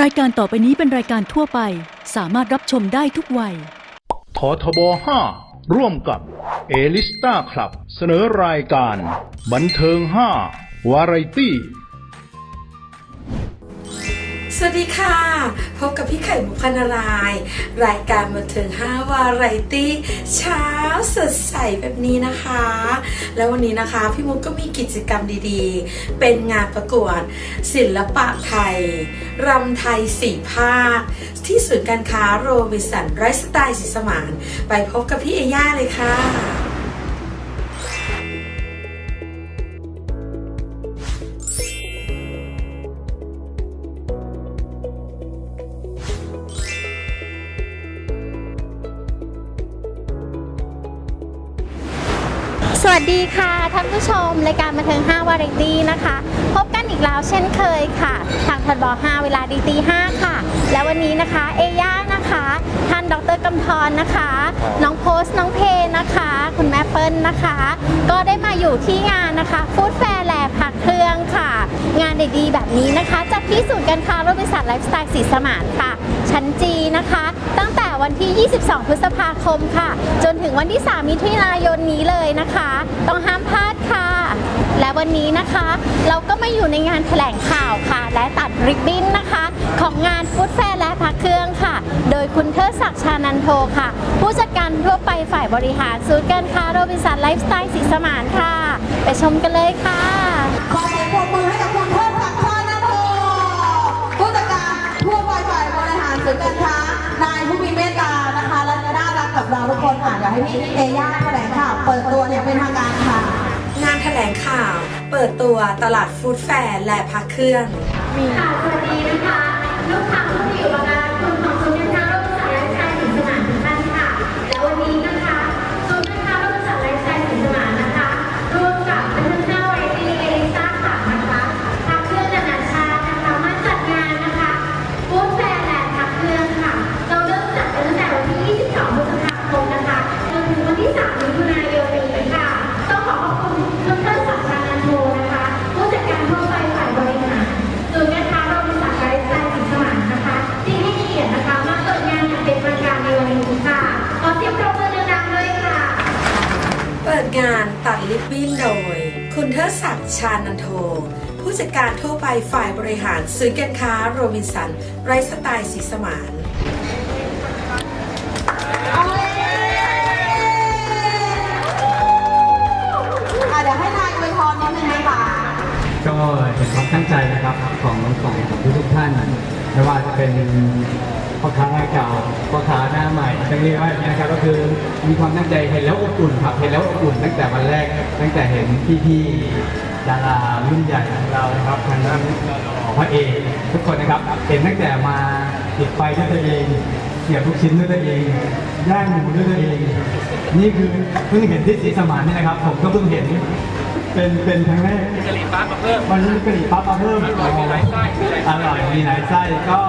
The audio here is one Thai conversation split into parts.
รายการต่อไปนี้เป็นรายการทั่วไป สามารถรับชมได้ทุกวัย ททบ 5 ร่วมกับเอลิสตาคลับ เสนอรายการ บันเทิง 5 วาไรตี้ สวัสดีค่ะ พบกับพี่ไข่มุกพนารายณ์รายการบันเทิง5วาไรตี้เช้าสดใสแบบนี้นะคะ แล้ววันนี้นะคะพี่มุกก็มีกิจกรรมดีๆ เป็นงานประกวด ศิลปะไทยรำไทยสี่ภาค ที่ศูนย์การค้าโรบินสันไรสไตล์ศรีสมาน ไปพบกับพี่เอย่าเลยค่ะ สวัสดีค่ะท่านผู้ชมรายการบันเทิง 5 วาไรตี้นะคะ พบกันอีกแล้วเช่นเคยค่ะ ทางทบ5เวลาดีตี5ค่ะ และวันนี้นะคะ เอย่านะคะ ท่านดรกำธรนะคะ น้องโพสต์น้องเพนะคะ คุณแม่เปิ้ลนะคะ ก็ได้มาอยู่ที่งานนะคะฟู้ดแฟร์แลบผักเครื่องค่ะ งานด็กดีแบบนี้นะคะจัดที่ศูนย์การค้าโรบินสันไลฟ์สไตล์สีสมานค่ะ ชั้นจีนะคะ ตั้งแต่วันที่ 22 พฤษภาคมค่ะ จนถึงวันที่ 3 มิถุนายนนี้เลยนะคะ ต้องห้ามพลาด และวันนี้นะคะ เราก็มาอยู่ในงานแถลงข่าวค่ะ และตัดริบบิ้นนะคะ ของงานฟู้ดแฟร์และพักเครื่องค่ะ โดยคุณเทิดศักดิ์ชานันโทค่ะ ผู้จัดการทั่วไปฝ่ายบริหารศูนย์การค้าโรบินสันไลฟ์สไตล์สีสมานค่ะ ไปชมกันเลยค่ะขอเสียงปรบมือให้กับคุณเทิดศักดิ์ชานันโทผู้จัดการทั่วไปฝ่ายบริหารศูนย์การค้านายผู้มีเมตตานะคะและจะน่ารักกับเราทุกคนค่ะอยากให้พี่เอย่าแถลงข่าวเปิดตัวอย่างเป็นทางการค่ะ งานแถลงข่าว เปิดตัวตลาดฟู้ดแฟร์และพักเครื่องค่ะสวัสดีนะคะ ลูกค้าที่อยู่กับงานคุณ งานตัดลิปบิ้นโดย คุณเทิดศักดิ์ชานันโท ผู้จัดการทั่วไปฝ่ายบริหารศูนย์การค้าโรบินสัน ไรสไตล์สีสมานอะเดี๋ยวให้นายอวยพรนิดนึงนะคะก็เห็นความตั้งใจนะครับของของทุกทุกๆท่าน ไม่ว่าจะเป็น พ่อค้าเก่าพ่อค้าหน้าใหม่จะเรียกว่าอย่างนี้นะครับ ก็คือมีความตั้งใจเห็นแล้วอบอุ่นครับเห็นแล้วอบอุ่นตั้งแต่วันแรก ตั้งแต่เห็นพี่ๆดารารุ่นใหญ่ของเรานะครับทางด้านพระเอกทุกคนนะครับ เห็นตั้งแต่มาติดไฟด้วยตัวเองเสียบทุกชิ้นด้วยตัวเองย่างหมูด้วยตัวเอง นี่คือเพิ่งเห็นที่ศรีสมานนี่นะครับ ผมก็เพิ่งเห็น เป็นเป็นครั้งแรกกะหรี่ปั๊บมาเพิ่มวันนี้กะหรี่ปั๊บมาเพิ่มอร่อยมีหลายไส้อร่อยมีหลายไส้ก็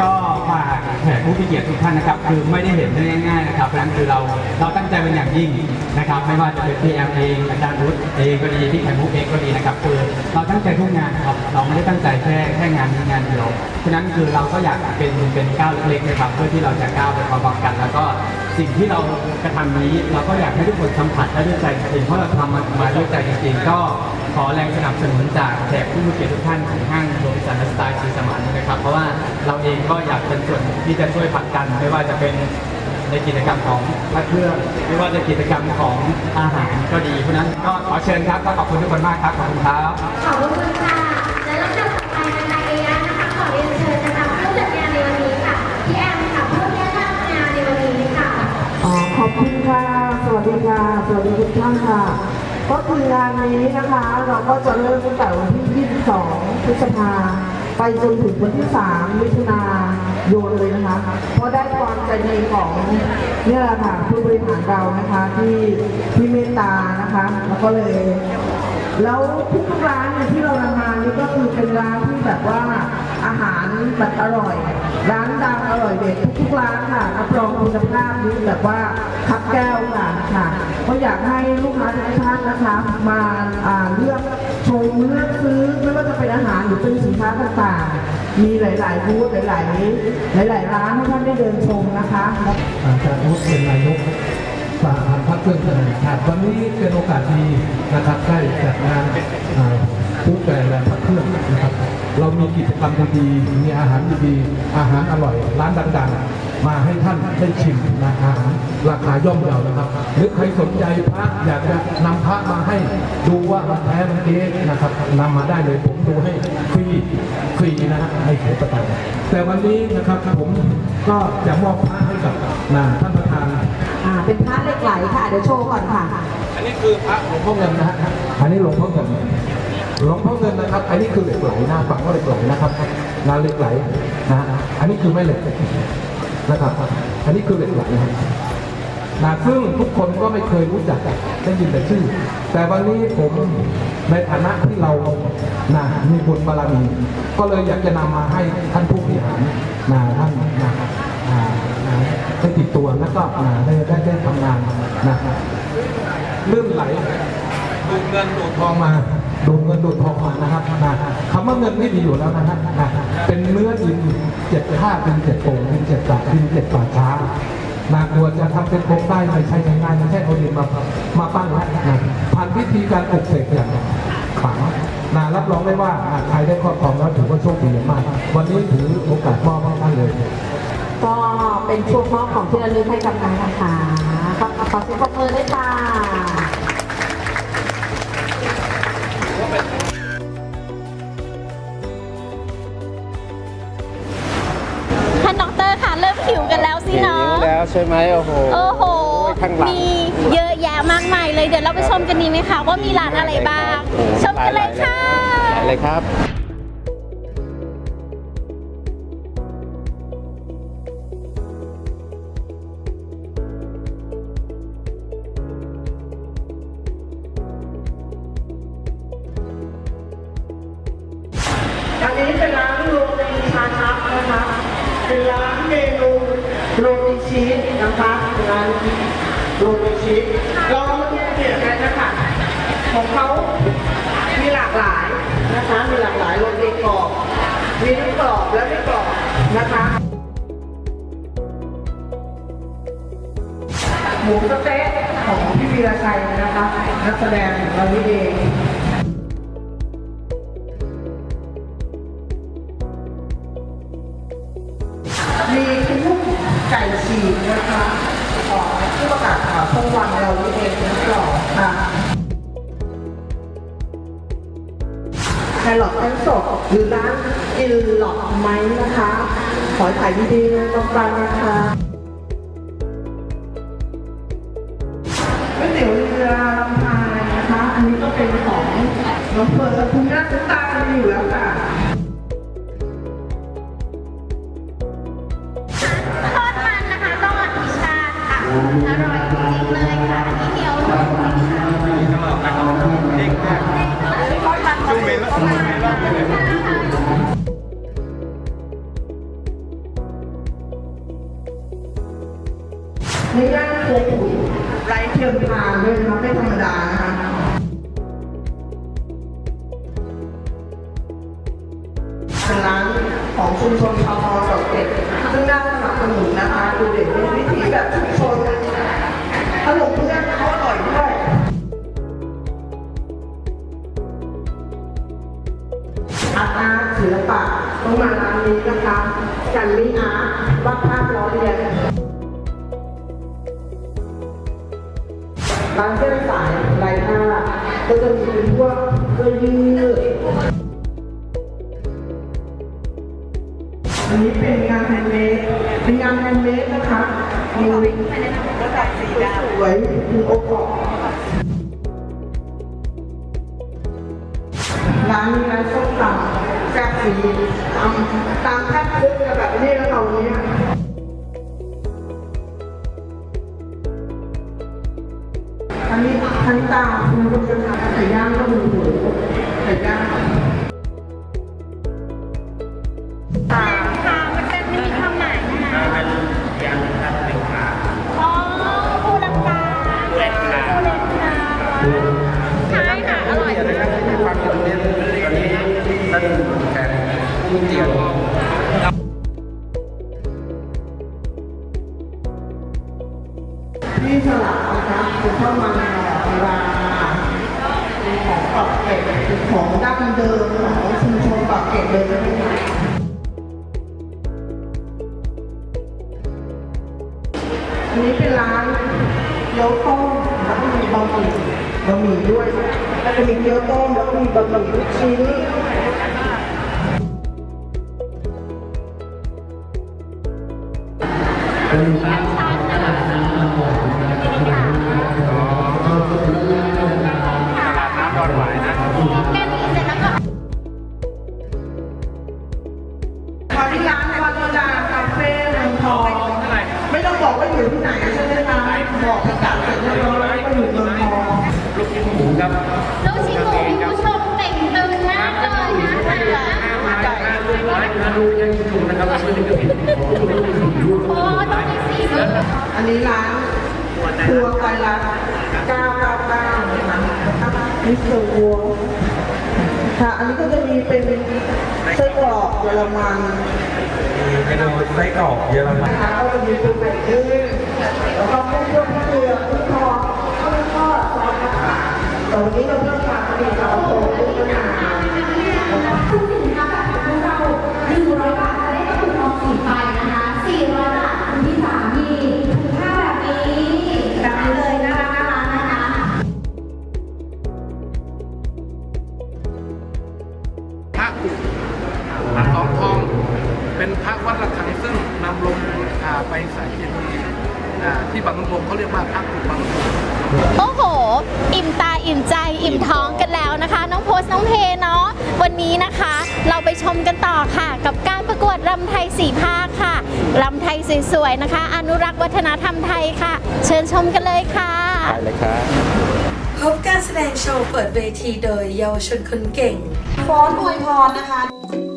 ก็ฝากแขกผู้มีเกียรติทุกท่านนะครับ คือไม่ได้เห็นได้ง่ายๆนะครับเพราะฉะนั้นคือเราเราตั้งใจเป็นอย่างยิ่งนะครับ ไม่ว่าจะเป็นพี่แอมเองอาจารย์รุตเองก็ดีพี่ไข่มุกเองก็ดีนะครับคือเราตั้งใจทุกงานครับเราไม่ได้ตั้งใจแค่แค่งานนี้งานเดียวเพราะฉะนั้นคือเราก็อยากเป็นเป็นก้าวเล็กๆนะครับเพื่อที่เราจะก้าวไปพร้อมๆกันแล้วก็ สิ่งที่เรากระทำนี้ เราก็อยากให้ทุกคนสัมผัสได้ด้วยใจจริงเพราะเราทำมันมาด้วยใจจริงๆก็ขอแรงสนับสนุนจากแขกผู้มีเกียรติทุกท่านของห้างโรบินสันสไตล์สีสมานนะครับ เพราะว่าเราเองก็อยากเป็นส่วนที่จะช่วยผลักดันไม่ว่าจะเป็นในกิจกรรมของพระเครื่องไม่ว่าจะกิจกรรมของอาหารก็ดีเพราะนั้นก็ขอเชิญครับก็ขอบคุณทุกคนมากครับขอบคุณครับขอบคุณค่ะ วัสดีค่ะ สวัสดีทุกท่านค่ะ ก็คืองานนี้นะคะ เราก็จะเริ่มตั้งแต่วันที่ 22 พฤษภาไปจนถึงวันที่ 3 มิถุนายนเลยนะคะ เพราะได้ความใจดีของเนี่ยแหละค่ะผู้บริหารเรานะคะที่ที่เมตตานะคะ แล้วก็เลย แล้วทุกๆร้านเนี่ยที่เรานำมานี่ก็คือเป็นร้านที่แบบว่าอาหารแบบอร่อย ร้านดังอร่อยเด็ดทุกๆร้านค่ะรับรองคุณภาพนี่แบบว่าคับแก้วค่ะค่ะ ก็อยากให้ลูกค้าทุกท่านนะคะ มาเลือกชมเลือกซื้อไม่ว่าจะเป็นอาหารหรือเป็นสินค้าต่างๆ มีหลายๆบูธหลายๆหลาย ๆ ร้านให้ท่านได้เดินชมนะคะอาจารย์นุชเป็นนายกสห พื่อนสนาชาติวันนี้เป็นโอกาสดีนะครับได้จัดงานผู้แปรและพรรคเครื่องนะครับ เรามีกิจกรรมดีๆมีอาหารดีๆอาหารอร่อย ร้านดังๆ มาให้ท่านได้ชิมนะอาหารราคาย่อมเยานะครับ หรือใครสนใจพระอยากจะนำพระมาให้ดูว่ามันแท้มันเก๊นะครับนำมาได้เลยผมดูให้ฟรีฟรีนะฮะไม่เสียประกันแต่วันนี้นะครับผมก็จะมอบพระให้กับท่านประธาน เป็นพระเหล็กไหลค่ะ เดี๋ยวโชว์ก่อนค่ะ อันนี้คือพระหลวงพ่อเงินนะฮะอันนี้หลวงพ่อเงินหลวงพ่อเงินนะครับ อันนี้คือเหล็กไหลนะฝังว่าเหล็กไหลนะครับนาเหล็กไหลนะฮะอันนี้คือไม่เหล็กนะครับ อันนี้คือเหล็กไหลนะครับนะซึ่งทุกคนก็ไม่เคยรู้จักได้ยินแต่ชื่อ แต่วันนี้ผมในฐานะที่เรานะมีบุญบารมีก็เลยอยากจะนำมาให้ท่านผู้บริหารนะท่านนะอ่านะ ได้ติดตัวแล้วก็นะได้ได้ได้ทำงานนะครับลื่นไหลดูดเงินดูดทองมาดูดเงินดูดทองมานะครับนะคำว่าเงินไม่มีอยู่แล้วนะฮะนะเป็นเนื้อดินเจ็ดธาตุดินเจ็ดโป่งดินเจ็ดปากดินเจ็ดป่าช้านะกลัวจะทำเป็นโครงได้ไม่ใช่ง่ายๆไม่ใช่เอาดินมามาปั้นนะนะผ่านวิธีการปลูกเสกอย่างฝังนะรับรองได้ว่าอะใครได้ครอบครองแล้วถือว่าโชคดีมาก วันนี้ถือโอกาสมอบให้ท่านเลย ก็เป็นช่วงมอบของที่ระลึกให้กับนายนะคะขอขอเสียงปรบมือด้วยค่ะท่านดอกเตอรค่ะเริ่มหิวกันแล้วสิเนาะแล้วใช่ไหมโอ้โหโอ้โห ข้างหลัง มีเยอะแยะมากมายเลย เดี๋ยวเราไปชมกันดีไหมคะว่ามีร้านอะไรบ้าง ชมกันเลยค่ะเลยครับ อันนี้เป็นร้านโรตีชาชักนะคะ เป็นร้านเมนูโรตีชีสนะคะเป็นร้านโรตีชีสเราเอามาเปลี่ยนกันนะคะของเขามีหลากหลายนะคะ มีหลากหลายโรตีกรอบ มีทั้งกรอบและไม่กรอบนะคะหมูสะเต๊ะของพี่วีรชัยนะคะนักแสดงของเรานี่เอง หรือร้านกินหลอดไหมนะคะ ขอให้ขายดีๆนะต้องการนะคะก๋วยเตี๋ยวเรือลำพายนะคะ อันนี้ก็เป็นของน้องเฟิร์นคุณหน้าคุณตามีอยู่แล้วค่ะทอดมันนะคะต้องอภิชาติค่ะอร่อยจริงๆเลยค่ะอันนี้เหนียวนุ่มค่ะทอดมั เทียมทานด้วยนะคะไม่ธรรมดานะคะเป็นร้านของชุมชนชาวมอญดอกเด็ดซึ่งน่าสนับสนุนนะคะดูเด็กมีวิถีแบบชุมชนขนมเพื่อนเขาอร่อยด้วยอาร์ตอาร์ตศิลปะต้องมาร้านนี้นะคะกันลี่อาร์ตวาดภาพล้อเลียน ร้านเส้นสายไรค่าก็จะมีพวกเสื้อยืดอันนี้เป็นงานแฮนด์เมดเป็นงานแฮนด์เมดนะคะมีวิกระดับสีดำสวยมีโอปอร้านนี้ร้านส้มตำแซ่บสีตำตำแทบคุกกันแบบ ตาคุณผู้ชมคะไก่ย่างก็มีหมูไก่ย่างค่ะมันเป็นมีความหมายนะคะเป็นยังครับเป็นขาอ๋อผู้รักกาผู้เล่นาผู้เล่นาใช่ค่ะอร่อยมากความคิดเห็นตอนนี้ท่านแทนเตี๋ยว คะบอกพิกัดเสร็จเรียบร้อยแล้วก็อยู่เมืองทองลูกชิ้นหมูครับลูกชิ้นหมูคุณผู้ชมเต่งตึงมากเลยนะคะลูกยังถูกนะครับช่วยดึงกระดิ่งโอ้ต้องมีสีด้วยอันนี้ร้านครัวไทยรัฐ999นะคะมิสเตอร์วัว ค่ะ อันนี้ก็จะมีเป็นไส้กรอกเยอรมันเมนูไส้กรอกเยอรมันนะคะก็จะมีเป็นไก่นึ่งแล้วก็กุ้งต้มเกลือกุ้งทอดข้าวทอดซอสมะขามแต่วันนี้เราเพิ่มความเป็นเราโตขึ้นมาซึ่งสินค้าแบบของเรา100 บาทจะได้คูปองสีไปนะคะ400บาทคุณที่สามีถ้าแบบนี้แบบนี้เลยน่า ที่บางลมเขาเรียกว่าพระกุบางลมโอ้โห อิ่มตาอิ่มใจอิ่มท้องกันแล้วนะคะ น้องโพสน้องเพเนาะวันนี้นะคะ เราไปชมกันต่อค่ะ กับการประกวดรำไทยสี่ภาคค่ะรำไทยสวยๆนะคะ อนุรักษ์วัฒนธรรมไทยค่ะ เชิญชมกันเลยค่ะไปเลยครับพบการแสดงโชว์เปิดเวทีโดยเยาวชนคนเก่งฟ้อนอวยพรนะคะ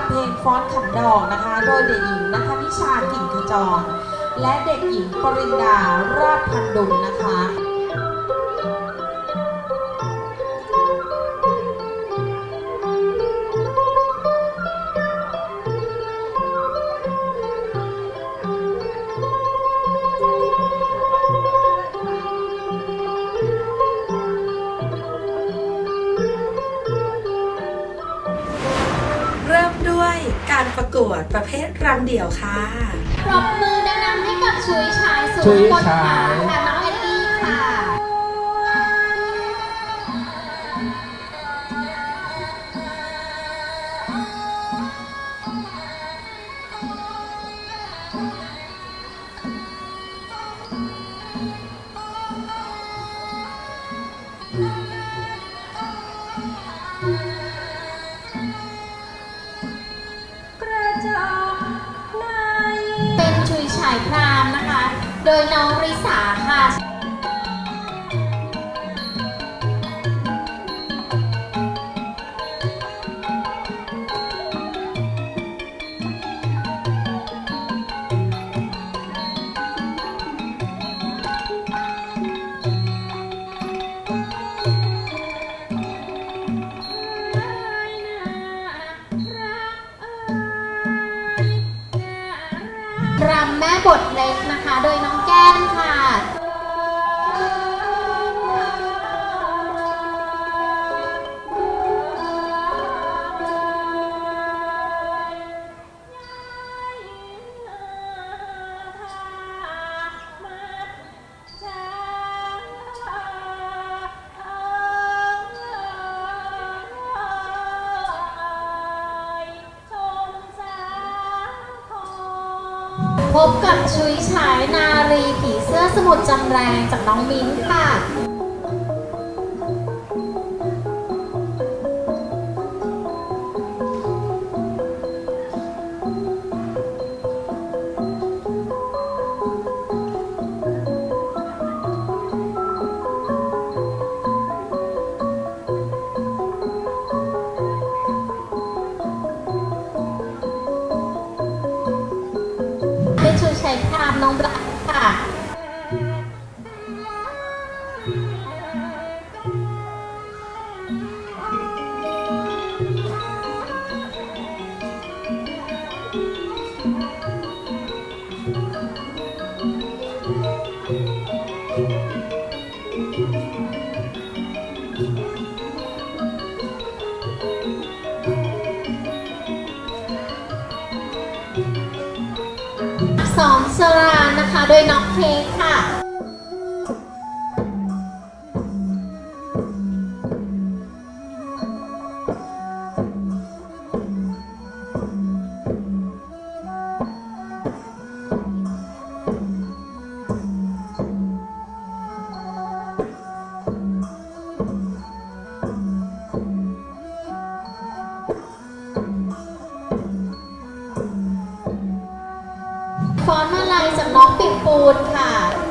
ำเพลงฟ้อนขันดอกนะคะ โดยเด็กหญิงนัทนิชากิ่งขจร และเด็กหญิงปรินดาราชพันดุลนะคะ ระเภทรำเดี่ยวค่ะ ปรบมือดังๆให้กับชุยชายสุชุยคนชายขาวค่ะน้องเอลลี่ กับชุยฉายนารีผีเสื้อสมุดจำแรงจากน้องมิ้นค่ะ น้องปิ่นปูนค่ะ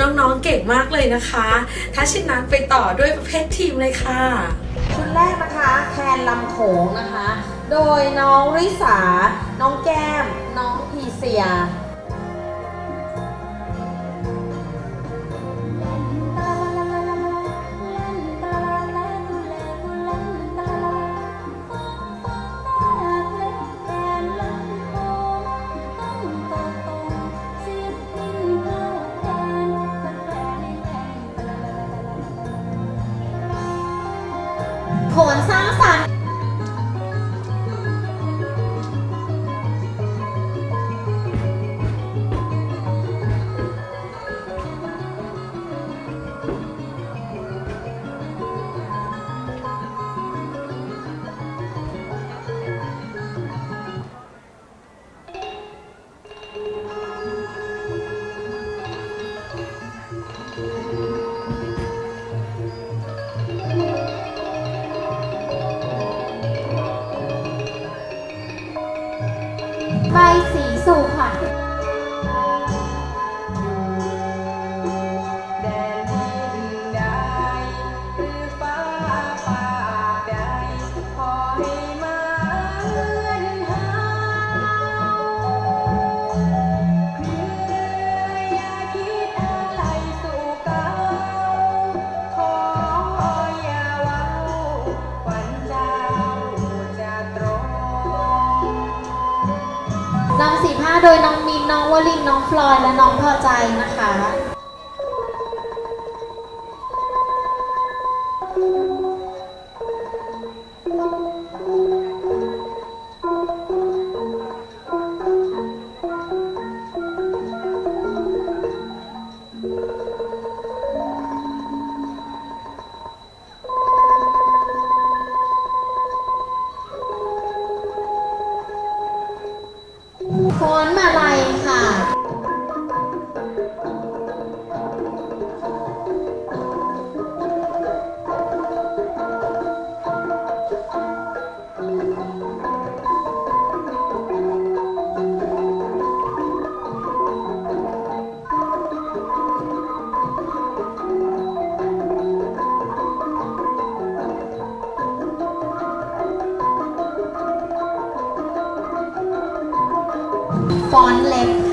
น้องๆเก่งมากเลยนะคะ ถ้าเช่นนั้นไปต่อด้วยประเภททีมเลยค่ะ ชุดแรกนะคะแคนลำโขงนะคะ โดยน้องริสา น้องแก้ม น้องพีเซีย และน้องพอใจนะคะ ฟอนเล็บ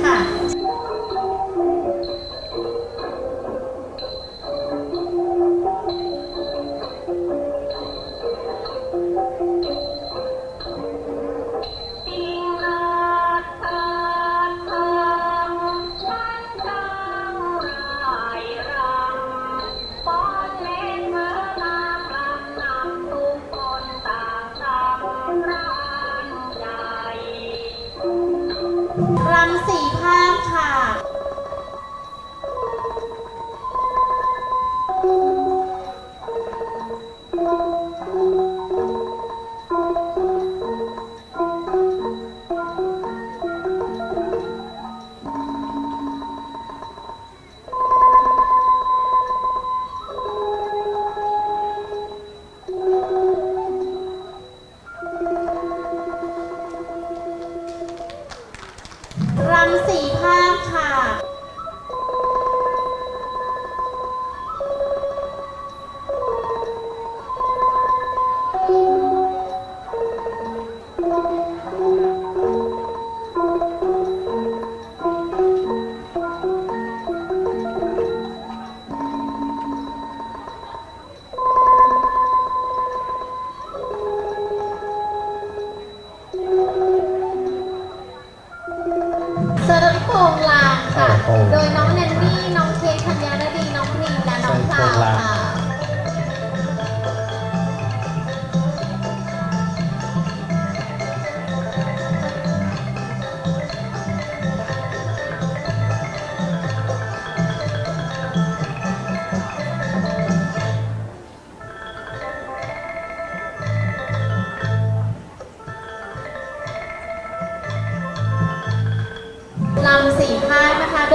สี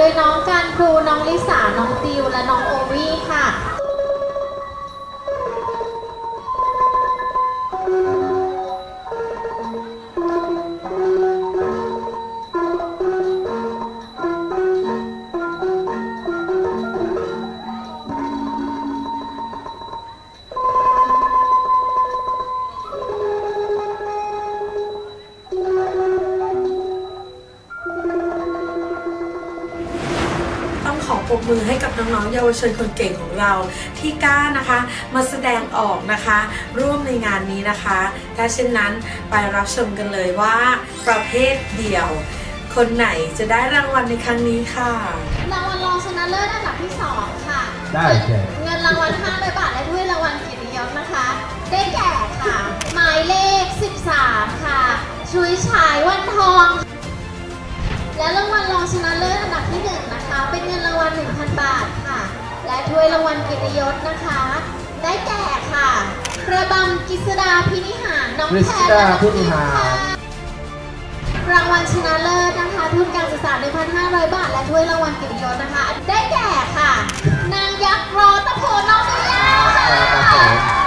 ยน้องการครูน้องลิสา น้องติว และน้องโอวี่ค่ะ เยาวชนคนเก่งของเราที่กล้านะคะมาแสดงออกนะคะ ร่วมในงานนี้นะคะ ถ้าเช่นนั้นไปรับชมกันเลยว่า ประเภทเดี่ยว คนไหนจะได้รางวัลในครั้งนี้ค่ะรางวัลรองชนะเลิศอันดับที่2ค่ะได้ใช่เงินรางวัล500บาทและถ้วยรางวัลเกียรติยศนะคะ ได้แก่ค่ะ หมายเลข 13 ค่ะชุยฉายวันทอง และรางวัลรองชนะเลิศอันดับที่1นะคะ เป็นเงินรางวัล1,000 บาทค่ะ และถ้วยรางวัลเกียรติยศนะคะ ได้แก่ค่ะกระบำกิษดาพินิหารน้องแพรแพนดาพินิหารค่ะรางวัลชนะเลิศนะคะทุนการศึกษา 1,500 บาท และถ้วยรางวัลเกียรติยศนะคะ ได้แก่ค่ะ นางยักษ์รอตะโพน้องมิยาค่ะ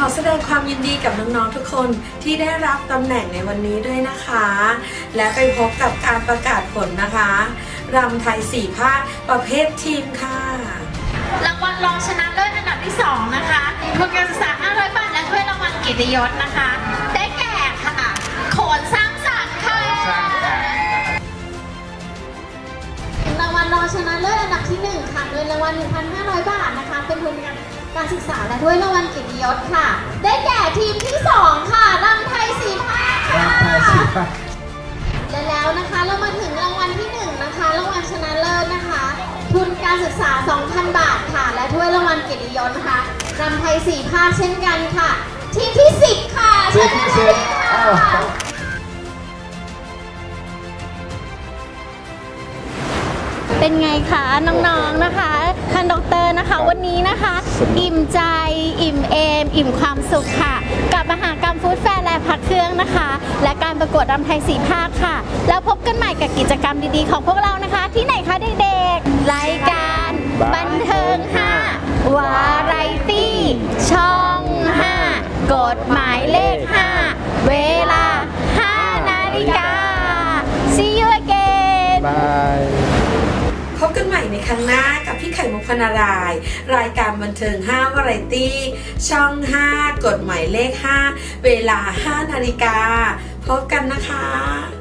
ขอแสดงความยินดีกับน้องๆทุกคนที่ได้รับตำแหน่งในวันนี้ด้วยนะคะ และไปพบกับการประกาศผลนะคะรำไทยสี่ภาคประเภททีมค่ะรางวัลรองชนะเลิศอันดับที่ 2 นะคะทุนการศึกษา 500 บาท และถ้วยรางวัลเกียรติยศนะคะ ได้แก่ค่ะ โขนสร้างสรรค์ค่ะรางวัลรองชนะเลิศอันดับที่ 1 ค่ะเงินรางวัล 1,500 บาทนะคะ เป็นทุนการศึกษา และถ้วยรางวัลเกียรติยศค่ะ ได้แก่ทีมที่ 2 ค่ะรำไทยสีภาคค่ะรำไทยสีภาคและแล้วนะคะเรามาถึงรางวัลที่ 1 นะคะรางวัลชนะเลิศนะคะ ทุนการศึกษา 2,000 บาทค่ะ และถ้วยรางวัลเกียรติยศนะคะรำไทยสี่ภาคเช่นกันค่ะ ทีมที่ 10 ค่ะเซฟที่เซฟอ้าวเป็นไงคะน้องๆนะคะท่านดรนะคะวันนี้นะคะ อิ่มใจ อิ่มเอม อิ่มความสุขค่ะ กับมหากรรมฟู้ดแฟร์และพักเครื่องนะคะ และการประกวดรำไทยสีภาคค่ะ แล้วพบกันใหม่กับกิจกรรมดีๆ ของพวกเรานะคะ ที่ไหนคะเด็กๆ รายการ บันเทิง 5 วาไรตี้ ช่อง 5 กฎหมายเลข 5 เวลา 5 นาฬิกา See you again บาย พบกันใหม่ในครั้งหน้ากับพี่ไข่มุกพนาราย รายการบันเทิง5วาไรตี้ ช่อง 5 กฎหมายเลข 5 เวลา 5 นาฬิกา พบกันนะคะ